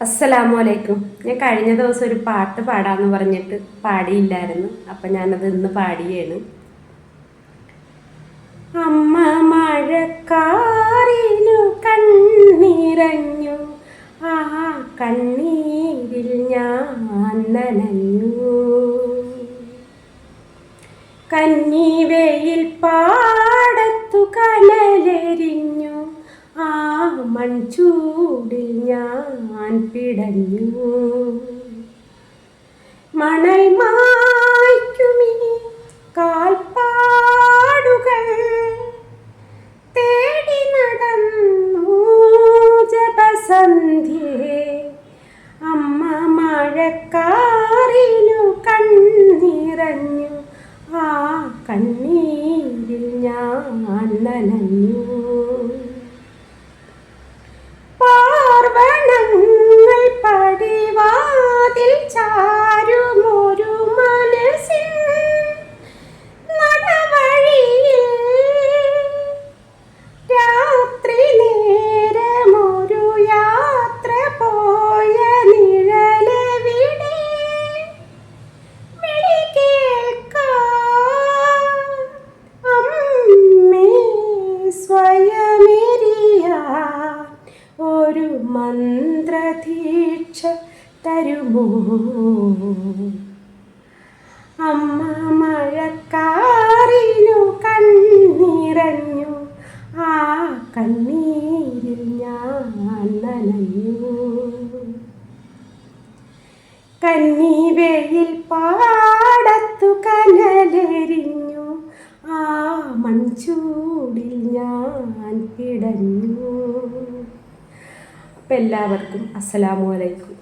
അസ്സലാമു അലൈക്കും ഞാൻ കഴിഞ്ഞ ദിവസം ഒരു പാട്ട് പാടാന്ന് പറഞ്ഞിട്ട് പാടിയില്ലായിരുന്നു. അപ്പം ഞാനത് ഇന്ന് പാടിയാണ്. അമ്മ മഴക്കാറിനു കണ്ണീരഞ്ഞു. ആ കണ്ണീരിൽ ഞാൻ നനഞ്ഞു. കന്നിവയിൽ മൺചൂടിൽ ഞാൻ പിടഞ്ഞു. മണൽ മായ്ക്കുമീ കാൽപ്പാടുകൾ തേടി നടന്നു ജപസന്ധ്യേ. അമ്മ മഴക്കാറിനു കണ്ണിറഞ്ഞു ആ കണ്ണീരിൽ ഞാൻ നനഞ്ഞു. മന്ത്രദീക്ഷ തരുമോ? അമ്മ മഴക്കാറിനു കണ്ണിറഞ്ഞു ആ കണ്ണീരിൽ ഞാൻ നനഞ്ഞു. കന്നിവയിൽ പാടത്തു കനലെരിഞ്ഞു. ആ മൺചൂടിൽ ഞാൻ പിടഞ്ഞു അപ്പം എല്ലാവർക്കും അസ്സലാമു അലൈക്കും.